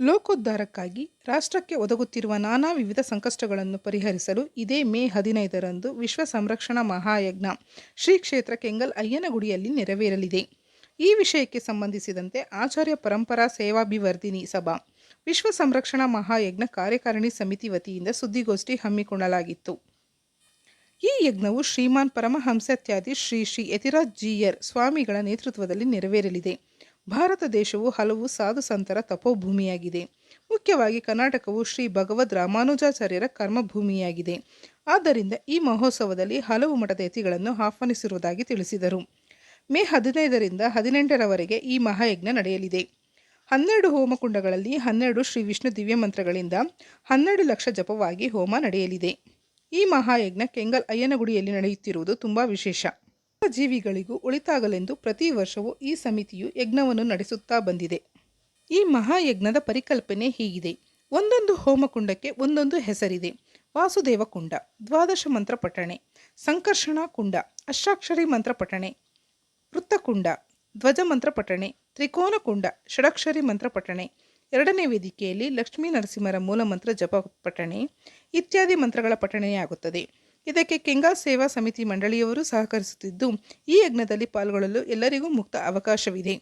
ಲೋಕೋದ್ಧಾರಕ್ಕಾಗಿ ರಾಷ್ಟ್ರಕ್ಕೆ ಒದಗುತ್ತಿರುವ ನಾನಾ ವಿವಿಧ ಸಂಕಷ್ಟಗಳನ್ನು ಪರಿಹರಿಸಲು ಇದೇ ಮೇ ಹದಿನೈದರಂದು ವಿಶ್ವ ಸಂರಕ್ಷಣಾ ಮಹಾಯಜ್ಞ ಶ್ರೀ ಕ್ಷೇತ್ರ ಕೆಂಗಲ್ ಅಯ್ಯನಗುಡಿಯಲ್ಲಿ ನೆರವೇರಲಿದೆ. ಈ ವಿಷಯಕ್ಕೆ ಸಂಬಂಧಿಸಿದಂತೆ ಆಚಾರ್ಯ ಪರಂಪರಾ ಸೇವಾಭಿವರ್ಧಿನಿ ಸಭಾ, ವಿಶ್ವ ಸಂರಕ್ಷಣಾ ಮಹಾಯಜ್ಞ ಕಾರ್ಯಕಾರಿಣಿ ಸಮಿತಿ ವತಿಯಿಂದ ಸುದ್ದಿಗೋಷ್ಠಿ ಹಮ್ಮಿಕೊಳ್ಳಲಾಗಿತ್ತು. ಈ ಯಜ್ಞವು ಶ್ರೀಮಾನ್ ಪರಮಹಂಸತ್ಯಾದಿ ಶ್ರೀ ಶ್ರೀ ಯತಿರಾಜ್ ಜೀಯರ್ ಸ್ವಾಮಿಗಳ ನೇತೃತ್ವದಲ್ಲಿ ನೆರವೇರಲಿದೆ. ಭಾರತ ದೇಶವು ಹಲವು ಸಾಧು ಸಂತರ ತಪೋಭೂಮಿಯಾಗಿದೆ. ಮುಖ್ಯವಾಗಿ ಕರ್ನಾಟಕವು ಶ್ರೀ ಭಗವದ್ ರಾಮಾನುಜಾಚಾರ್ಯರ ಕರ್ಮಭೂಮಿಯಾಗಿದೆ. ಆದ್ದರಿಂದ ಈ ಮಹೋತ್ಸವದಲ್ಲಿ ಹಲವು ಮಠದ ಯತಿಗಳನ್ನು ಆಹ್ವಾನಿಸಿರುವುದಾಗಿ ತಿಳಿಸಿದರು. ಮೇ ಹದಿನೈದರಿಂದ ಹದಿನೆಂಟರವರೆಗೆ ಈ ಮಹಾಯಜ್ಞ ನಡೆಯಲಿದೆ. ಹನ್ನೆರಡು ಹೋಮಕುಂಡಗಳಲ್ಲಿ ಹನ್ನೆರಡು ಶ್ರೀ ವಿಷ್ಣು ದಿವ್ಯ ಮಂತ್ರಗಳಿಂದ ಹನ್ನೆರಡು ಲಕ್ಷ ಜಪವಾಗಿ ಹೋಮ ನಡೆಯಲಿದೆ. ಈ ಮಹಾಯಜ್ಞ ಕೆಂಗಲ್ ಅಯ್ಯನಗುಡಿಯಲ್ಲಿ ನಡೆಯುತ್ತಿರುವುದು ತುಂಬಾ ವಿಶೇಷ. ಜೀವಿಗಳಿಗೂ ಉಳಿತಾಗಲೆಂದು ಪ್ರತಿ ವರ್ಷವೂ ಈ ಸಮಿತಿಯು ಯಜ್ಞವನ್ನು ನಡೆಸುತ್ತಾ ಬಂದಿದೆ. ಈ ಮಹಾಯಜ್ಞದ ಪರಿಕಲ್ಪನೆ ಹೀಗಿದೆ. ಒಂದೊಂದು ಹೋಮಕುಂಡಕ್ಕೆ ಒಂದೊಂದು ಹೆಸರಿದೆ. ವಾಸುದೇವ ಕುಂಡ, ದ್ವಾದಶ ಮಂತ್ರ ಪಠಣೆ, ಸಂಕರ್ಷಣಾ ಕುಂಡ, ಅಷ್ಟಾಕ್ಷರಿ ಮಂತ್ರ ಪಠಣೆ ವೃತ್ತಕುಂಡ ಧ್ವಜ ಮಂತ್ರ ಪಠಣೆ, ತ್ರಿಕೋನ ಕುಂಡ, ಷಡಕ್ಷರಿ ಮಂತ್ರ ಪಠಣೆ, ಎರಡನೇ ವೇದಿಕೆಯಲ್ಲಿ ಲಕ್ಷ್ಮೀ ನರಸಿಂಹರ ಮೂಲ ಮಂತ್ರ ಜಪ ಪಠಣೆ ಇತ್ಯಾದಿ ಮಂತ್ರಗಳ ಪಠಣೆಯಾಗುತ್ತದೆ. ಇದಕ್ಕೆ ಕೆಂಗಾ ಸೇವಾ ಸಮಿತಿ ಮಂಡಳಿಯವರು ಸಹಕರಿಸುತ್ತಿದ್ದು, ಈ ಯಜ್ಞದಲ್ಲಿ ಪಾಲ್ಗೊಳ್ಳಲು ಎಲ್ಲರಿಗೂ ಮುಕ್ತ ಅವಕಾಶವಿದೆ.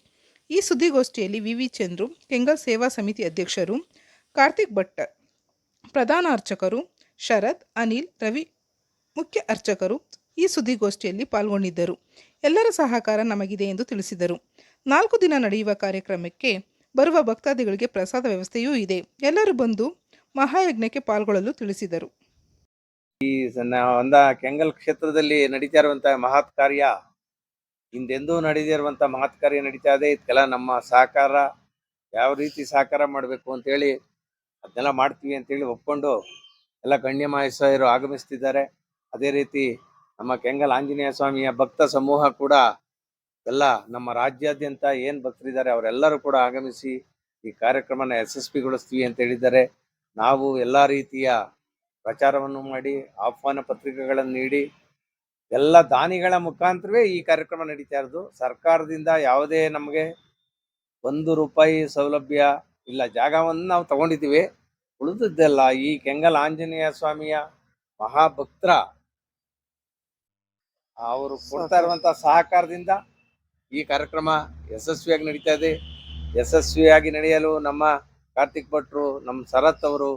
ಈ ಸುದ್ದಿಗೋಷ್ಠಿಯಲ್ಲಿ ವಿ. ವಿ. ಚಂದ್ರು ಕೆಂಗಲ್ ಸೇವಾ ಸಮಿತಿ ಅಧ್ಯಕ್ಷರು, ಕಾರ್ತಿಕ್ ಭಟ್, ಪ್ರಧಾನ ಅರ್ಚಕರು, ಶರತ್, ಅನಿಲ್, ರವಿ ಮುಖ್ಯ ಅರ್ಚಕರು ಈ ಸುದ್ದಿಗೋಷ್ಠಿಯಲ್ಲಿ ಪಾಲ್ಗೊಂಡಿದ್ದರು. ಎಲ್ಲರ ಸಹಕಾರ ನಮಗಿದೆ ಎಂದು ತಿಳಿಸಿದರು. ನಾಲ್ಕು ದಿನ ನಡೆಯುವ ಕಾರ್ಯಕ್ರಮಕ್ಕೆ ಬರುವ ಭಕ್ತಾದಿಗಳಿಗೆ ಪ್ರಸಾದ ವ್ಯವಸ್ಥೆಯೂ ಇದೆ. ಎಲ್ಲರೂ ಬಂದು ಮಹಾಯಜ್ಞಕ್ಕೆ ಪಾಲ್ಗೊಳ್ಳಲು ತಿಳಿಸಿದರು. ಈ ಒಂದ ಕೆಂಗಲ್ ಕ್ಷೇತ್ರದಲ್ಲಿ ನಡೀತಾ ಇರುವಂತಹ ಮಹತ್ ಕಾರ್ಯ, ಹಿಂದೆಂದೂ ನಡೆದಿರುವಂತ ಮಹತ್ ಕಾರ್ಯ ನಡೀತಾ ಇದೆ. ಇದಕ್ಕೆಲ್ಲ ನಮ್ಮ ಸಹಕಾರ, ಯಾವ ರೀತಿ ಸಹಕಾರ ಮಾಡಬೇಕು ಅಂತೇಳಿ ಅದನ್ನೆಲ್ಲ ಮಾಡ್ತೀವಿ ಅಂತೇಳಿ ಒಪ್ಕೊಂಡು ಎಲ್ಲ ಗಣ್ಯ ಗಣ್ಯಮಾಯಸರು ಆಗಮಿಸ್ತಿದ್ದಾರೆ. ಅದೇ ರೀತಿ ನಮ್ಮ ಕೆಂಗಲ್ ಆಂಜನೇಯ ಸ್ವಾಮಿಯ ಭಕ್ತ ಸಮೂಹ ಕೂಡ ಎಲ್ಲ ನಮ್ಮ ರಾಜ್ಯಾದ್ಯಂತ ಏನು ಭಕ್ತರಿದ್ದಾರೆ ಅವರೆಲ್ಲರೂ ಕೂಡ ಆಗಮಿಸಿ ಈ ಕಾರ್ಯಕ್ರಮನ ಯಶಸ್ವಿಗೊಳಿಸ್ತೀವಿ ಅಂತ ಹೇಳಿದ್ದಾರೆ. ನಾವು ಎಲ್ಲ ರೀತಿಯ ಪ್ರಚಾರವನ್ನು ಮಾಡಿ, ಆಹ್ವಾನ ಪತ್ರಿಕೆಗಳನ್ನು ನೀಡಿ, ಎಲ್ಲ ದಾನಿಗಳ ಮುಖಾಂತರವೇ ಈ ಕಾರ್ಯಕ್ರಮ ನಡೀತಾ ಇರೋದು. ಸರ್ಕಾರದಿಂದ ಯಾವುದೇ ನಮಗೆ ಒಂದು ರೂಪಾಯಿ ಸೌಲಭ್ಯ ಇಲ್ಲ, ಜಾಗವನ್ನು ನಾವು ತಗೊಂಡಿದ್ದೀವಿ. ಉಳಿದದ್ದೆಲ್ಲ ಈ ಕೆಂಗಲ್ ಆಂಜನೇಯ ಸ್ವಾಮಿಯ ಮಹಾಭಕ್ತರ, ಅವರು ಕೊಡ್ತಾ ಇರುವಂತ ಸಹಕಾರದಿಂದ ಈ ಕಾರ್ಯಕ್ರಮ ಯಶಸ್ವಿಯಾಗಿ ನಡೀತಾ ಇದೆ. ಯಶಸ್ವಿಯಾಗಿ ನಡೆಯಲು ನಮ್ಮ ಕಾರ್ತಿಕ್ ಭಟ್ರು, ನಮ್ಮ ಶರತ್ ಅವರು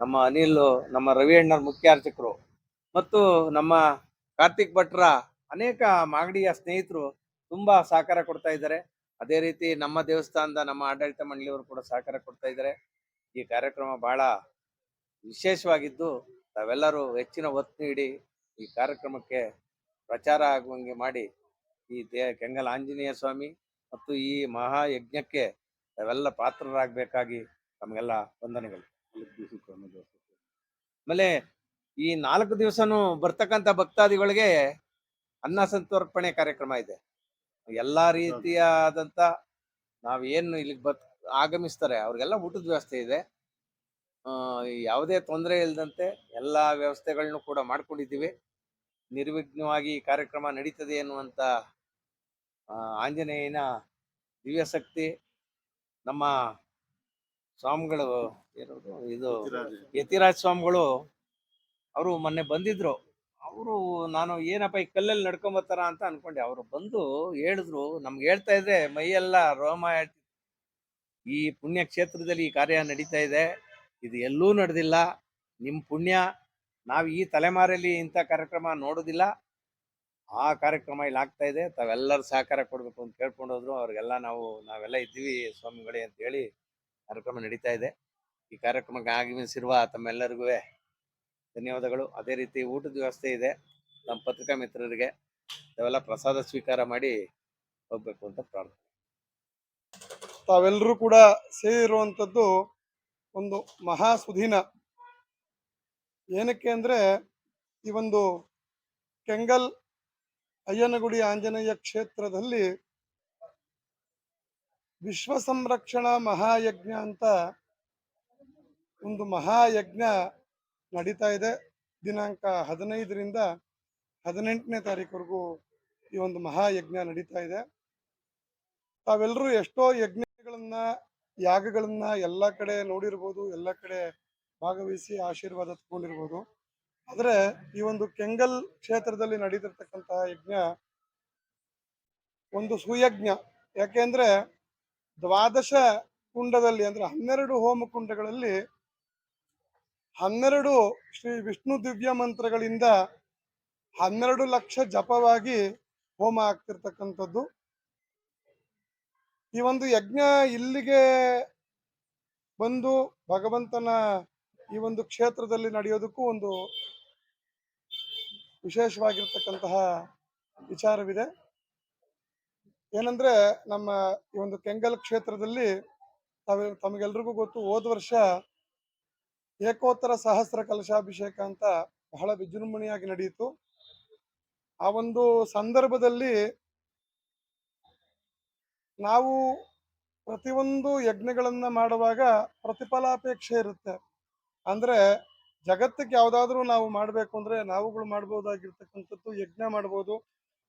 ನಮ್ಮ ಅನಿಲ್, ನಮ್ಮ ರವಿ ಮುಖ್ಯ ಅರ್ಚಕರು ಮತ್ತು ನಮ್ಮ ಕಾರ್ತಿಕ್ ಭಟ್ರ ಅನೇಕ ಮಾಗಡಿಯ ಸ್ನೇಹಿತರು ತುಂಬಾ ಸಹಕಾರ ಕೊಡ್ತಾ ಇದ್ದಾರೆ. ಅದೇ ರೀತಿ ನಮ್ಮ ದೇವಸ್ಥಾನದ ನಮ್ಮ ಆಡಳಿತ ಮಂಡಳಿಯವರು ಕೂಡ ಸಹಕಾರ ಕೊಡ್ತಾ ಇದ್ದಾರೆ. ಈ ಕಾರ್ಯಕ್ರಮ ಬಹಳ ವಿಶೇಷವಾಗಿದ್ದು ತಾವೆಲ್ಲರೂ ಹೆಚ್ಚಿನ ಒತ್ತು ನೀಡಿ ಈ ಕಾರ್ಯಕ್ರಮಕ್ಕೆ ಪ್ರಚಾರ ಆಗುವಂಗೆ ಮಾಡಿ ಈ ದೇ ಕೆಂಗಲ್ ಆಂಜನೇಯ ಸ್ವಾಮಿ ಮತ್ತು ಈ ಮಹಾ ಯಜ್ಞಕ್ಕೆ ತಾವೆಲ್ಲ ಪಾತ್ರರಾಗಬೇಕಾಗಿ ತಮಗೆಲ್ಲ ವಂದನೆಗಳು. ಆಮೇಲೆ ಈ ನಾಲ್ಕು ದಿವಸನೂ ಬರ್ತಕ್ಕಂಥ ಭಕ್ತಾದಿಗಳಿಗೆ ಅನ್ನ ಸಂತರ್ಪಣೆ ಕಾರ್ಯಕ್ರಮ ಇದೆ. ಎಲ್ಲಾ ರೀತಿಯಾದಂತ ನಾವೇನು ಇಲ್ಲಿಗೆ ಬತ್ ಆಗಮಿಸ್ತಾರೆ ಅವ್ರಿಗೆಲ್ಲ ಊಟದ ವ್ಯವಸ್ಥೆ ಇದೆ. ಆ, ಯಾವುದೇ ತೊಂದರೆ ಇಲ್ಲದಂತೆ ಎಲ್ಲಾ ವ್ಯವಸ್ಥೆಗಳನ್ನು ಕೂಡ ಮಾಡ್ಕೊಂಡಿದ್ದೀವಿ. ನಿರ್ವಿಘ್ನವಾಗಿ ಈ ಕಾರ್ಯಕ್ರಮ ನಡೀತದೆ ಎನ್ನುವಂತ ಆ, ಆಂಜನೇಯನ ದಿವ್ಯಶಕ್ತಿ ನಮ್ಮ ಸ್ವಾಮಿಗಳು ಏನದು ಇದು ಯತಿರಾಜ್ ಸ್ವಾಮಿಗಳು. ಅವರು ಮೊನ್ನೆ ಬಂದಿದ್ರು. ಅವರು ನಾನು ಏನಪ್ಪ ಈ ಕಲ್ಲಲ್ಲಿ ನಡ್ಕೊಂಬತ್ತಾರ ಅಂತ ಅನ್ಕೊಂಡೆ. ಅವರು ಬಂದು ಹೇಳಿದ್ರು. ನಮ್ಗೆ ಹೇಳ್ತಾ ಇದ್ರೆ ಮೈಯೆಲ್ಲ ರೋಮ ಈ ಪುಣ್ಯ ಕ್ಷೇತ್ರದಲ್ಲಿ ಈ ಕಾರ್ಯ ನಡೀತಾ ಇದೆ. ಇದು ಎಲ್ಲೂ ನಡೆದಿಲ್ಲ. ನಿಮ್ಮ ಪುಣ್ಯ. ನಾವು ಈ ತಲೆಮಾರಲ್ಲಿ ಇಂಥ ಕಾರ್ಯಕ್ರಮ ನೋಡೋದಿಲ್ಲ. ಆ ಕಾರ್ಯಕ್ರಮ ಇಲ್ಲಿ ಆಗ್ತಾ ಇದೆ. ತಾವೆಲ್ಲರೂ ಸಹಕಾರ ಕೊಡಬೇಕು ಅಂತ ಕೇಳ್ಕೊಂಡು ಹೋದ್ರು ಅವ್ರಿಗೆಲ್ಲ ನಾವು ನಾವೆಲ್ಲ ಇದ್ದೀವಿ ಸ್ವಾಮಿಗಳೇ ಅಂತ ಹೇಳಿ ಕಾರ್ಯಕ್ರಮ ನಡೀತಾ ಇದೆ. ಈ ಕಾರ್ಯಕ್ರಮಕ್ಕೆ ಆಗಮಿಸಿರುವ ತಮ್ಮೆಲ್ಲರಿಗೂ ಧನ್ಯವಾದಗಳು. ಅದೇ ರೀತಿ ಊಟದ ವ್ಯವಸ್ಥೆ ಇದೆ. ನಮ್ಮ ಪತ್ರಿಕಾ ಮಿತ್ರರಿಗೆ ಅವೆಲ್ಲ ಪ್ರಸಾದ ಸ್ವೀಕಾರ ಮಾಡಿ ಹೋಗ್ಬೇಕು ಅಂತ ಪ್ರಾರ್ಥನೆ. ತಾವೆಲ್ಲರೂ ಕೂಡ ಸೇರಿರುವಂಥದ್ದು ಒಂದು ಮಹಾ ಸುಧೀನ ಏನಕ್ಕೆ ಅಂದ್ರೆ ಈ ಒಂದು ಕೆಂಗಲ್ ಅಯ್ಯನಗುಡಿ ಆಂಜನೇಯ ಕ್ಷೇತ್ರದಲ್ಲಿ ವಿಶ್ವ ಸಂರಕ್ಷಣಾ ಮಹಾಯಜ್ಞ ಅಂತ ಒಂದು ಮಹಾಯಜ್ಞ ನಡೀತಾ ಇದೆ. ದಿನಾಂಕ ಹದಿನೈದರಿಂದ ಹದಿನೆಂಟನೇ ತಾರೀಕುವರೆಗೂ ಈ ಒಂದು ಮಹಾಯಜ್ಞ ನಡೀತಾ ಇದೆ. ತಾವೆಲ್ಲರೂ ಎಷ್ಟೋ ಯಜ್ಞಗಳನ್ನ, ಯಾಗಗಳನ್ನ ಎಲ್ಲ ಕಡೆ ನೋಡಿರ್ಬೋದು, ಎಲ್ಲ ಕಡೆ ಭಾಗವಹಿಸಿ ಆಶೀರ್ವಾದ ತಗೊಂಡಿರ್ಬೋದು. ಆದರೆ ಈ ಒಂದು ಕೆಂಗಲ್ ಕ್ಷೇತ್ರದಲ್ಲಿ ನಡೀತಿರ್ತಕ್ಕಂತಹ ಯಜ್ಞ ಒಂದು ಸುಯಜ್ಞ. ಯಾಕೆಂದ್ರೆ ದ್ವಾದಶ ಕುಂಡದಲ್ಲಿ ಅಂದ್ರೆ ಹನ್ನೆರಡು ಹೋಮ ಕುಂಡಗಳಲ್ಲಿ ಹನ್ನೆರಡು ಶ್ರೀ ವಿಷ್ಣು ದಿವ್ಯ ಮಂತ್ರಗಳಿಂದ ಹನ್ನೆರಡು ಲಕ್ಷ ಜಪವಾಗಿ ಹೋಮ ಆಗ್ತಿರ್ತಕ್ಕಂಥದ್ದು. ಈ ಒಂದು ಯಜ್ಞ ಇಲ್ಲಿಗೆ ಬಂದು ಭಗವಂತನ ಈ ಒಂದು ಕ್ಷೇತ್ರದಲ್ಲಿ ನಡೆಯೋದಕ್ಕೂ ಒಂದು ವಿಶೇಷವಾಗಿರ್ತಕ್ಕಂತಹ ವಿಚಾರವಿದೆ. ಏನಂದ್ರೆ ನಮ್ಮ ಈ ಒಂದು ಕೆಂಗಲ್ ಕ್ಷೇತ್ರದಲ್ಲಿ ತಮಗೆಲ್ರಿಗೂ ಗೊತ್ತು ಹೋದ ವರ್ಷ ಏಕೋತ್ತರ ಸಹಸ್ರ ಕಲಶಾಭಿಷೇಕ ಅಂತ ಬಹಳ ವಿಜೃಂಭಣೆಯಾಗಿ ನಡೆಯಿತು. ಆ ಒಂದು ಸಂದರ್ಭದಲ್ಲಿ ನಾವು ಪ್ರತಿಯೊಂದು ಯಜ್ಞಗಳನ್ನ ಮಾಡುವಾಗ ಪ್ರತಿಫಲಾಪೇಕ್ಷೆ ಇರುತ್ತೆ. ಅಂದ್ರೆ ಜಗತ್ತಿಗೆ ಯಾವ್ದಾದ್ರು ನಾವು ಮಾಡ್ಬೇಕು ಅಂದ್ರೆ ನಾವುಗಳು ಮಾಡ್ಬೋದಾಗಿರ್ತಕ್ಕಂಥದ್ದು ಯಜ್ಞ ಮಾಡ್ಬೋದು,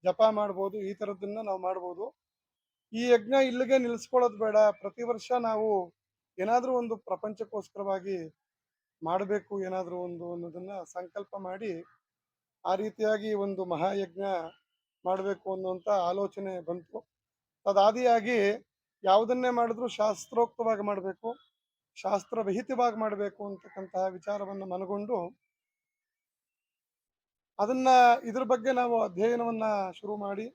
ಜಪ ಮಾಡ್ಬೋದು, ಈ ತರದನ್ನ ನಾವು ಮಾಡ್ಬೋದು. ಈ ಯಜ್ಞ ಇಲ್ಲಿಗೆ ನಿಲ್ಸ್ಕೊಳ್ಳೋದು ಬೇಡ. ಪ್ರತಿ ವರ್ಷ ನಾವು ಏನಾದ್ರೂ ಒಂದು ಪ್ರಪಂಚಕ್ಕೋಸ್ಕರವಾಗಿ ಮಾಡಬೇಕು ಏನಾದರೂ ಒಂದು ಅನ್ನೋದನ್ನ ಸಂಕಲ್ಪ ಮಾಡಿ ಆ ರೀತಿಯಾಗಿ ಒಂದು ಮಹಾಯಜ್ಞ ಮಾಡಬೇಕು ಅನ್ನುವಂಥ ಆಲೋಚನೆ ಬಂತು. ತದಾದಿಯಾಗಿ ಯಾವುದನ್ನೇ ಮಾಡಿದ್ರು ಶಾಸ್ತ್ರೋಕ್ತವಾಗಿ ಮಾಡಬೇಕು ಶಾಸ್ತ್ರ ವಿಹಿತವಾಗಿ ಮಾಡಬೇಕು ಅಂತಕ್ಕಂತಹ ವಿಚಾರವನ್ನು ಮನಗೊಂಡು ಅದನ್ನ ಇದ್ರ ಬಗ್ಗೆ ನಾವು ಅಧ್ಯಯನವನ್ನ ಶುರು ಮಾಡಿ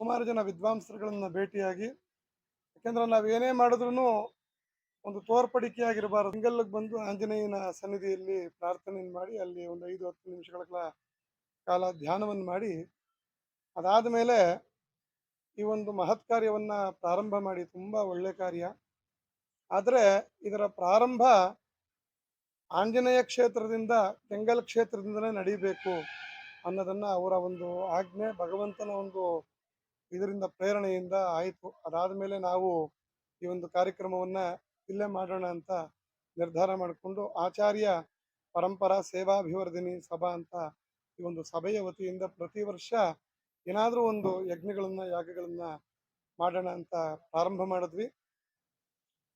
ಸುಮಾರು ಜನ ವಿದ್ವಾಂಸರುಗಳನ್ನ ಭೇಟಿಯಾಗಿ, ಯಾಕೆಂದ್ರೆ ನಾವು ಏನೇ ಮಾಡಿದ್ರು ಒಂದು ತೋರ್ಪಡಿಕೆಯಾಗಿರಬಾರದು. ಸಿಂಗಲ್ಗೆ ಬಂದು ಆಂಜನೇಯನ ಸನ್ನಿಧಿಯಲ್ಲಿ ಪ್ರಾರ್ಥನೆಯನ್ನು ಮಾಡಿ, ಅಲ್ಲಿ ಒಂದು ಐದು ಹತ್ತು ನಿಮಿಷಗಳ ಕಾಲ- ಕಾಲ ಧ್ಯಾನವನ್ನು ಮಾಡಿ, ಅದಾದ ಮೇಲೆ ಈ ಒಂದು ಮಹತ್ ಕಾರ್ಯವನ್ನ ಪ್ರಾರಂಭ ಮಾಡಿ, ತುಂಬಾ ಒಳ್ಳೆ ಕಾರ್ಯ. ಆದರೆ ಇದರ ಪ್ರಾರಂಭ ಆಂಜನೇಯ ಕ್ಷೇತ್ರದಿಂದ ಕೆಂಗಲ್ ಕ್ಷೇತ್ರದಿಂದಲೇ ನಡೀಬೇಕು ಅನ್ನೋದನ್ನ ಅವರ ಒಂದು ಆಜ್ಞೆ, ಭಗವಂತನ ಒಂದು ಇದರಿಂದ ಪ್ರೇರಣೆಯಿಂದ ಆಯಿತು. ಅದಾದ ಮೇಲೆ ನಾವು ಈ ಒಂದು ಕಾರ್ಯಕ್ರಮವನ್ನ ಇಲ್ಲೇ ಮಾಡೋಣ ಅಂತ ನಿರ್ಧಾರ ಮಾಡಿಕೊಂಡು ಆಚಾರ್ಯ ಪರಂಪರಾ ಸೇವಾಭಿವರ್ಧಿನಿ ಸಭಾ ಅಂತ ಈ ಒಂದು ಸಭೆಯ ವತಿಯಿಂದ ಪ್ರತಿ ವರ್ಷ ಏನಾದರೂ ಒಂದು ಯಜ್ಞಗಳನ್ನ, ಯಾಗಗಳನ್ನ ಮಾಡೋಣ ಅಂತ ಪ್ರಾರಂಭ ಮಾಡಿದ್ವಿ.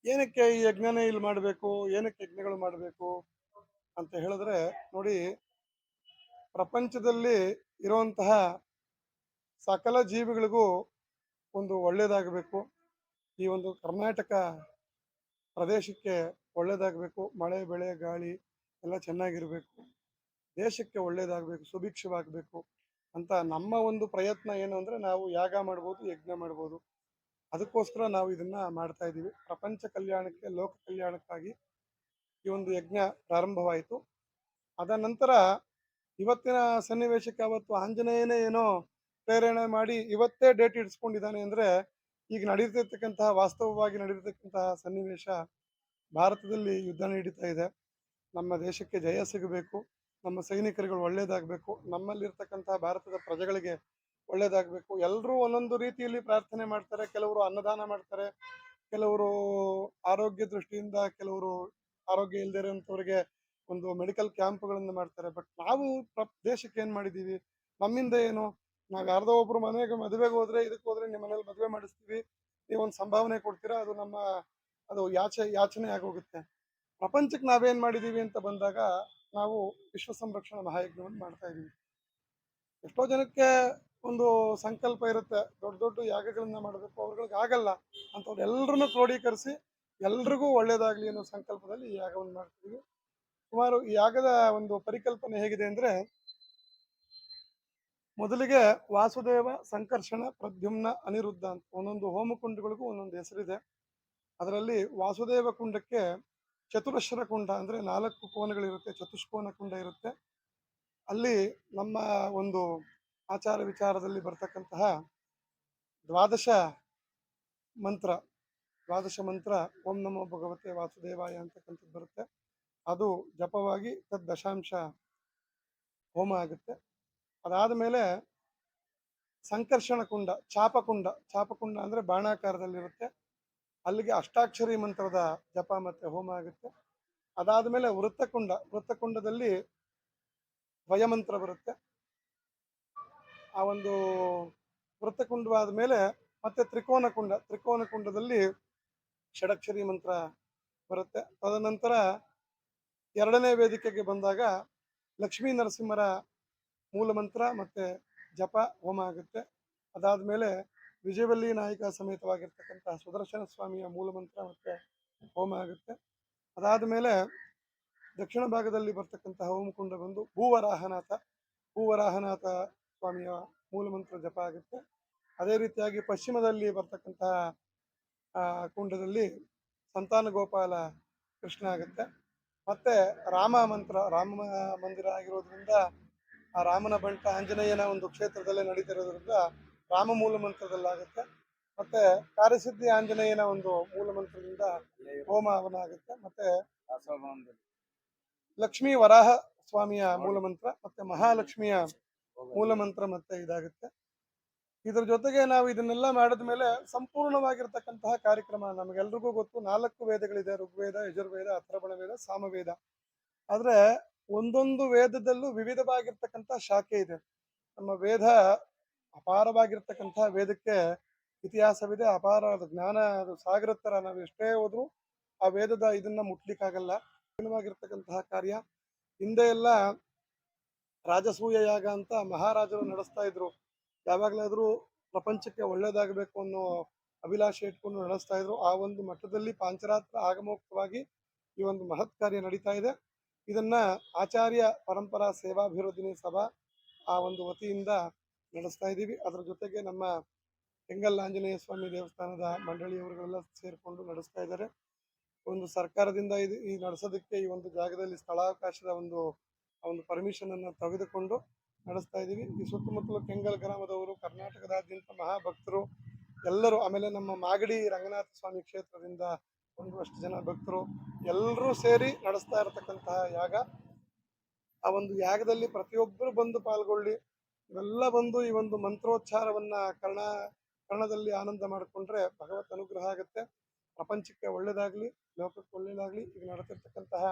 ಏನಕ್ಕೆ ಈ ಯಜ್ಞನೇ ಇಲ್ಲಿ ಮಾಡಬೇಕು? ಏನಕ್ಕೆ ಯಜ್ಞಗಳು ಮಾಡಬೇಕು ಅಂತ ಹೇಳಿದ್ರೆ, ನೋಡಿ ಪ್ರಪಂಚದಲ್ಲಿ ಇರುವಂತಹ ಸಕಲ ಜೀವಿಗಳಿಗೂ ಒಂದು ಒಳ್ಳೇದಾಗಬೇಕು. ಈ ಒಂದು ಕರ್ನಾಟಕ ಪ್ರದೇಶಕ್ಕೆ ಒಳ್ಳೇದಾಗಬೇಕು, ಮಳೆ, ಬೆಳೆ, ಗಾಳಿ ಎಲ್ಲ ಚೆನ್ನಾಗಿರಬೇಕು. ದೇಶಕ್ಕೆ ಒಳ್ಳೇದಾಗಬೇಕು, ಸುಭಿಕ್ಷವಾಗಬೇಕು ಅಂತ ನಮ್ಮ ಒಂದು ಪ್ರಯತ್ನ ಏನು ಅಂದ್ರೆ ನಾವು ಯಾಗ ಮಾಡ್ಬೋದು, ಯಜ್ಞ ಮಾಡ್ಬೋದು. ಅದಕ್ಕೋಸ್ಕರ ನಾವು ಇದನ್ನ ಮಾಡ್ತಾ ಇದ್ದೀವಿ. ಪ್ರಪಂಚ ಕಲ್ಯಾಣಕ್ಕೆ, ಲೋಕ ಕಲ್ಯಾಣಕ್ಕಾಗಿ ಈ ಒಂದು ಯಜ್ಞ ಪ್ರಾರಂಭವಾಯಿತು. ಅದ ನಂತರ ಇವತ್ತಿನ ಸನ್ನಿವೇಶಕ್ಕೆ ಅವತ್ತು ಆಂಜನೇಯನೇ ಏನೋ ಪ್ರೇರಣೆ ಮಾಡಿ ಇವತ್ತೇ ಡೇಟ್ ಇಡ್ಸ್ಕೊಂಡಿದ್ದಾನೆ ಅಂದ್ರೆ ಈಗ ನಡೀತಿರ್ತಕ್ಕಂತಹ ವಾಸ್ತವವಾಗಿ ನಡೀತಕ್ಕಂತಹ ಸನ್ನಿವೇಶ ಭಾರತದಲ್ಲಿ ಯುದ್ಧ ನಡೀತಾ ಇದೆ. ನಮ್ಮ ದೇಶಕ್ಕೆ ಜಯ ಸಿಗಬೇಕು, ನಮ್ಮ ಸೈನಿಕರುಗಳು ಒಳ್ಳೇದಾಗಬೇಕು, ನಮ್ಮಲ್ಲಿರ್ತಕ್ಕಂತಹ ಭಾರತದ ಪ್ರಜೆಗಳಿಗೆ ಒಳ್ಳೇದಾಗಬೇಕು. ಎಲ್ಲರೂ ಒಂದೊಂದು ರೀತಿಯಲ್ಲಿ ಪ್ರಾರ್ಥನೆ ಮಾಡ್ತಾರೆ, ಕೆಲವರು ಅನ್ನದಾನ ಮಾಡ್ತಾರೆ, ಕೆಲವರು ಆರೋಗ್ಯ ದೃಷ್ಟಿಯಿಂದ, ಕೆಲವರು ಆರೋಗ್ಯ ಇಲ್ಲದೆ ಒಂದು ಮೆಡಿಕಲ್ ಕ್ಯಾಂಪ್ಗಳನ್ನು ಮಾಡ್ತಾರೆ. ಬಟ್ ನಾವು ದೇಶಕ್ಕೆ ಏನ್ ಮಾಡಿದೀವಿ ನಮ್ಮಿಂದ ಏನು? ನಾವು ಯಾರ್ದೋ ಒಬ್ರು ಮನೆಗೆ ಮದುವೆಗೆ ಹೋದ್ರೆ ಇದಕ್ಕೆ ಹೋದ್ರೆ ನಿಮ್ಮ ಮನೇಲಿ ಮದುವೆ ಮಾಡಿಸ್ತೀವಿ. ನೀವೊಂದು ಸಂಭಾವನೆ ಕೊಡ್ತೀರಾ? ಅದು ನಮ್ಮ, ಅದು ಯಾಚೆ, ಯಾಚನೆ ಆಗೋಗುತ್ತೆ. ಪ್ರಪಂಚಕ್ಕೆ ನಾವೇನ್ ಮಾಡಿದೀವಿ ಅಂತ ಬಂದಾಗ ನಾವು ವಿಶ್ವ ಸಂರಕ್ಷಣಾ ಮಹಾಯಜ್ಞವನ್ನು ಮಾಡ್ತಾ ಇದೀವಿ. ಎಷ್ಟೋ ಜನಕ್ಕೆ ಒಂದು ಸಂಕಲ್ಪ ಇರುತ್ತೆ. ದೊಡ್ಡ ದೊಡ್ಡ ಯಾಗಗಳನ್ನ ಮಾಡಬೇಕು. ಅವ್ರಗಳಿಗೆ ಆಗಲ್ಲ. ಅಂತವ್ರು ಎಲ್ಲರನ್ನೂ ಕ್ರೋಢೀಕರಿಸಿ ಎಲ್ರಿಗೂ ಒಳ್ಳೇದಾಗ್ಲಿ ಅನ್ನೋ ಸಂಕಲ್ಪದಲ್ಲಿ ಈ ಯಾಗವನ್ನು ಮಾಡ್ತೀವಿ ಸುಮಾರು ಈ ಯಾಗದ ಒಂದು ಪರಿಕಲ್ಪನೆ ಹೇಗಿದೆ ಅಂದ್ರೆ ಮೊದಲಿಗೆ ವಾಸುದೇವ, ಸಂಕರ್ಷಣ, ಪ್ರದ್ಯುಮ್ನ, ಅನಿರುದ್ಧ ಅಂತ ಒಂದೊಂದು ಹೋಮಕುಂಡಗಳಿಗೂ ಒಂದೊಂದು ಹೆಸರಿದೆ. ಅದರಲ್ಲಿ ವಾಸುದೇವ ಕುಂಡಕ್ಕೆ ಚತುರಶ್ರ ಕುಂಡ ಅಂದ್ರೆ ನಾಲ್ಕು ಕೋನಗಳಿರುತ್ತೆ, ಚತುಷ್ಕೋನ ಕುಂಡ ಇರುತ್ತೆ. ಅಲ್ಲಿ ನಮ್ಮ ಒಂದು ಆಚಾರ ವಿಚಾರದಲ್ಲಿ ಬರ್ತಕ್ಕಂತಹ ದ್ವಾದಶ ಮಂತ್ರ ದ್ವಾದಶ ಮಂತ್ರ ಓಂ ನಮೋ ಭಗವತೆ ವಾಸುದೇವಾಯ ಅಂತಕ್ಕಂಥದ್ದು ಬರುತ್ತೆ. ಅದು ಜಪವಾಗಿ ತದ್ ಹೋಮ ಆಗುತ್ತೆ. ಅದಾದ ಮೇಲೆ ಸಂಕರ್ಷಣ ಕುಂಡ ಚಾಪಕುಂಡ ಚಾಪಕುಂಡ ಅಂದ್ರೆ ಬಾಣಾಕಾರದಲ್ಲಿರುತ್ತೆ. ಅಲ್ಲಿಗೆ ಅಷ್ಟಾಕ್ಷರಿ ಮಂತ್ರದ ಜಪ ಮತ್ತೆ ಹೋಮ ಆಗುತ್ತೆ. ಅದಾದ ಮೇಲೆ ವೃತ್ತಕುಂಡ, ವೃತ್ತಕುಂಡದಲ್ಲಿ ದ್ವಯಮಂತ್ರ ಬರುತ್ತೆ. ಆ ಒಂದು ವೃತ್ತಕುಂಡವಾದ ಮೇಲೆ ಮತ್ತೆ ತ್ರಿಕೋನ ಕುಂಡ ತ್ರಿಕೋನ ಕುಂಡದಲ್ಲಿ ಷಡಕ್ಷರಿ ಮಂತ್ರ ಬರುತ್ತೆ. ತದನಂತರ ಎರಡನೇ ವೇದಿಕೆಗೆ ಬಂದಾಗ ಲಕ್ಷ್ಮೀ ನರಸಿಂಹರ ಮೂಲ ಮಂತ್ರ ಮತ್ತೆ ಜಪ, ಹೋಮ ಆಗುತ್ತೆ. ಅದಾದ ಮೇಲೆ ವಿಜಯವಲ್ಲಿ ನಾಯಕ ಸಮೇತವಾಗಿರ್ತಕ್ಕಂಥ ಸುದರ್ಶನ ಸ್ವಾಮಿಯ ಮೂಲ ಮಂತ್ರ ಮತ್ತೆ ಹೋಮ ಆಗುತ್ತೆ. ಅದಾದ ಮೇಲೆ ದಕ್ಷಿಣ ಭಾಗದಲ್ಲಿ ಬರ್ತಕ್ಕಂತಹ ಹೋಮಕುಂಡ ಬಂದು ಭೂವರಾಹನಾಥ ಭೂವರಾಹನಾಥ ಸ್ವಾಮಿಯ ಮೂಲ ಮಂತ್ರ ಜಪ ಆಗುತ್ತೆ. ಅದೇ ರೀತಿಯಾಗಿ ಪಶ್ಚಿಮದಲ್ಲಿ ಬರ್ತಕ್ಕಂತಹ ಕುಂಡದಲ್ಲಿ ಸಂತಾನ ಗೋಪಾಲ ಕೃಷ್ಣ ಆಗುತ್ತೆ. ಮತ್ತೆ ರಾಮ ಮಂತ್ರ, ರಾಮ ಮಂದಿರ ಆಗಿರೋದ್ರಿಂದ ಆ ರಾಮನ ಬಂಟ ಆಂಜನೇಯನ ಒಂದು ಕ್ಷೇತ್ರದಲ್ಲೇ ನಡೀತಿರೋದ್ರಿಂದ ರಾಮ ಮೂಲ ಮಂತ್ರದಲ್ಲಾಗುತ್ತೆ ಮತ್ತೆ ಕಾರ್ಯಸಿದ್ಧಿ ಆಂಜನೇಯನ ಒಂದು ಮೂಲ ಮಂತ್ರದಿಂದ ಹೋಮ ಹವನ ಆಗುತ್ತೆ ಮತ್ತೆ ಲಕ್ಷ್ಮೀ ವರಾಹ ಸ್ವಾಮಿಯ ಮೂಲ ಮಂತ್ರ ಮತ್ತೆ ಮಹಾಲಕ್ಷ್ಮಿಯ ಮೂಲ ಮಂತ್ರ ಮತ್ತೆ ಇದಾಗುತ್ತೆ. ಇದ್ರ ಜೊತೆಗೆ ನಾವು ಇದನ್ನೆಲ್ಲ ಮಾಡಿದ ಮೇಲೆ ಸಂಪೂರ್ಣವಾಗಿರ್ತಕ್ಕಂತಹ ಕಾರ್ಯಕ್ರಮ ನಮಗೆಲ್ರಿಗೂ ಗೊತ್ತು. ನಾಲ್ಕು ವೇದಗಳಿದೆ, ಋಗ್ವೇದ, ಯಜುರ್ವೇದ ಅಥರ್ವಣ ವೇದ ಸಾಮವೇದ. ಆದ್ರೆ ಒಂದೊಂದು ವೇದದಲ್ಲೂ ವಿವಿಧವಾಗಿರ್ತಕ್ಕಂಥ ಶಾಖೆ ಇದೆ. ನಮ್ಮ ವೇದ ಅಪಾರವಾಗಿರ್ತಕ್ಕಂಥ ವೇದಕ್ಕೆ ಇತಿಹಾಸವಿದೆ. ಅಪಾರ ಜ್ಞಾನ, ಅದು ಸಾಗರ ತರ ನಾವು ಎಷ್ಟೇ ಹೋದ್ರು ಆ ವೇದದ ಇದನ್ನ ಮುಟ್ಲಿಕ್ಕಾಗಲ್ಲ. ಕಠಿಣವಾಗಿರ್ತಕ್ಕಂತಹ ಕಾರ್ಯ. ಹಿಂದೆ ಎಲ್ಲ ರಾಜಸೂಯ ಯಾಗ ಅಂತ ಮಹಾರಾಜರು ನಡೆಸ್ತಾ ಇದ್ರು. ಯಾವಾಗಲಾದ್ರೂ ಪ್ರಪಂಚಕ್ಕೆ ಒಳ್ಳೇದಾಗಬೇಕು ಅನ್ನೋ ಅಭಿಲಾಷೆ ಇಟ್ಕೊಂಡು ನಡೆಸ್ತಾ ಇದ್ರು. ಆ ಒಂದು ಮಟ್ಟದಲ್ಲಿ ಪಾಂಚರಾತ್ರ ಆಗಮೋಕ್ತವಾಗಿ ಈ ಒಂದು ಮಹತ್ ಕಾರ್ಯ ನಡೀತಾ ಇದೆ. ಇದನ್ನ ಆಚಾರ್ಯ ಪರಂಪರಾ ಸೇವಾಭಿವೃದ್ಧಿ ಸಭಾ ಆ ಒಂದು ವತಿಯಿಂದ ನಡೆಸ್ತಾ ಇದ್ದೀವಿ. ಅದರ ಜೊತೆಗೆ ನಮ್ಮ ಕೆಂಗಲ್ ಆಂಜನೇಯ ಸ್ವಾಮಿ ದೇವಸ್ಥಾನದ ಮಂಡಳಿಯವರುಗಳೆಲ್ಲ ಸೇರಿಕೊಂಡು ನಡೆಸ್ತಾ ಇದ್ದಾರೆ. ಒಂದು ಸರ್ಕಾರದಿಂದ ಇದು ಈ ನಡೆಸೋದಕ್ಕೆ ಈ ಒಂದು ಜಾಗದಲ್ಲಿ ಸ್ಥಳಾವಕಾಶದ ಒಂದು ಒಂದು ಪರ್ಮಿಷನ್ ಅನ್ನು ತೆಗೆದುಕೊಂಡು ನಡೆಸ್ತಾ ಇದ್ದೀವಿ. ಈ ಸುತ್ತಮುತ್ತಲು ಕೆಂಗಲ್ ಗ್ರಾಮದವರು, ಕರ್ನಾಟಕದಾದ್ಯಂತ ಮಹಾಭಕ್ತರು, ಎಲ್ಲರೂ ಆಮೇಲೆ ನಮ್ಮ ಮಾಗಡಿ ರಂಗನಾಥ ಸ್ವಾಮಿ ಕ್ಷೇತ್ರದಿಂದ ಒಂದಷ್ಟು ಜನ ಭಕ್ತರು ಎಲ್ಲರೂ ಸೇರಿ ನಡೆಸ್ತಾ ಇರತಕ್ಕಂತಹ ಯಾಗ. ಆ ಒಂದು ಯಾಗದಲ್ಲಿ ಪ್ರತಿಯೊಬ್ಬರು ಬಂದು ಪಾಲ್ಗೊಳ್ಳಿ. ಇವೆಲ್ಲ ಬಂದು ಈ ಒಂದು ಮಂತ್ರೋಚ್ಚಾರವನ್ನ ಕರ್ಣ, ಕರ್ಣದಲ್ಲಿ ಆನಂದ ಮಾಡಿಕೊಂಡ್ರೆ ಭಗವತ್ ಅನುಗ್ರಹ ಆಗುತ್ತೆ. ಪ್ರಪಂಚಕ್ಕೆ ಒಳ್ಳೇದಾಗ್ಲಿ, ಲೋಕಕ್ಕೆ ಒಳ್ಳೇದಾಗ್ಲಿ, ಈಗ ನಡೆತಿರ್ತಕ್ಕಂತಹ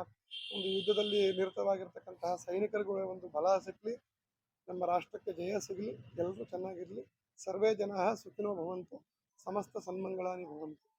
ಒಂದು ಯುದ್ಧದಲ್ಲಿ ನಿರತವಾಗಿರ್ತಕ್ಕಂತಹ ಸೈನಿಕರಿಗೂ ಒಂದು ಬಲ ಸಿಗ್ಲಿ. ನಮ್ಮ ರಾಷ್ಟ್ರಕ್ಕೆ ಜಯ ಸಿಗಲಿ. ಎಲ್ಲರೂ ಚೆನ್ನಾಗಿರಲಿ. ಸರ್ವೇ ಜನ ಸುಖಿನೋ ಭವಂತು. ಸಮಸ್ತ ಸನ್ಮಂಗಳಾನಿ ಭವಂತು.